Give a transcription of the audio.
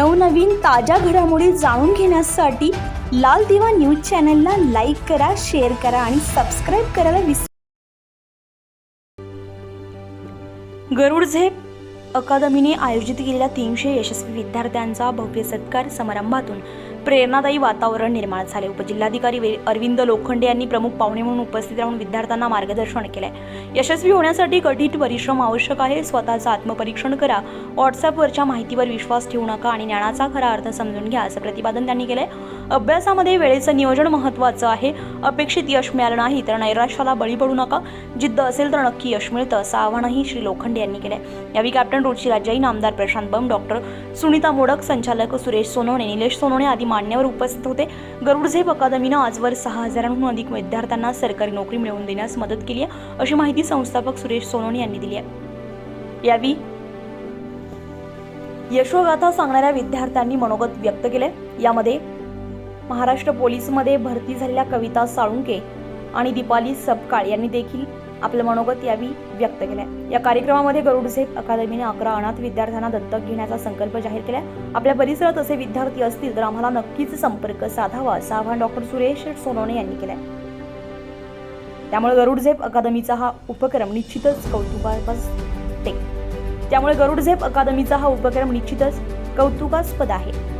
नवनवीन ताज्या घडामोडी जाणून घेण्यासाठी लाल दिवा न्यूज चॅनलला लाईक करा शेअर करा आणि सबस्क्राईब करायला विसरू गरुड झेप अकादमीने आयोजित केलेल्या तीनशे यशस्वी विद्यार्थ्यांचा भव्य सत्कार समारंभातून प्रेरणादायी वातावरण निर्माण झाले. उपजिल्हाधिकारी वे- अरविंद लोखंडे यांनी प्रमुख पाहुणे म्हणून उपस्थित राहून विद्यार्थ्यांना मार्गदर्शन केलंय. यशस्वी होण्यासाठी कठीण परिश्रम आवश्यक आहे. स्वतःचं आत्मपरीक्षण करा. व्हॉट्सअपवरच्या माहितीवर विश्वास ठेवू नका आणि ज्ञानाचा खरा अर्थ समजून घ्या असं प्रतिपादन त्यांनी केलंय. अभ्यासामध्ये वेळेचं नियोजन महत्त्वाचं आहे. अपेक्षित यश मिळालं नाही तर नैराश्याला बळी पडू नका. जिद्द असेल तर नक्की यश मिळतं असं आवाहनही श्री लोखंडे यांनी केलंय. यावेळी कॅप्टन रोजची जैन आमदार प्रशांत बम डॉक्टर सुनीता मोडक संचालक सुरेश सोनवणे निलेश सोनवणे आदी मान्यवर उपस्थित होते. गरुडझेप अकादमीनं आजवर सहा हजारांहून अधिक विद्यार्थ्यांना सरकारी नोकरी मिळवून देण्यास मदत केली आहे अशी माहिती संस्थापक सुरेश सोनवणे यांनी दिली आहे. यावेळी यशोगाथा सांगणाऱ्या विद्यार्थ्यांनी मनोगत व्यक्त केले यामध्ये महाराष्ट्र पोलीसमध्ये भरती झालेल्या कविता साळुंके आणि दीपाली सपकाळ यांनी देखील आपलं मनोगत यावेळी व्यक्त केलंय. या कार्यक्रमामध्ये गरुडझेप अकादमीने अकरा अनाथ विद्यार्थ्यांना दत्तक घेण्याचा संकल्प जाहीर केलाय. आपल्या परिसरात असे विद्यार्थी असतील तर आम्हाला नक्कीच संपर्क साधावा असं आवाहन डॉक्टर सुरेश सोनवणे यांनी केलंय. त्यामुळे गरुडझेप अकादमीचा हा उपक्रम निश्चितच कौतुकास्पद त्यामुळे गरुडझेप अकादमीचा हा उपक्रम निश्चितच कौतुकास्पद आहे.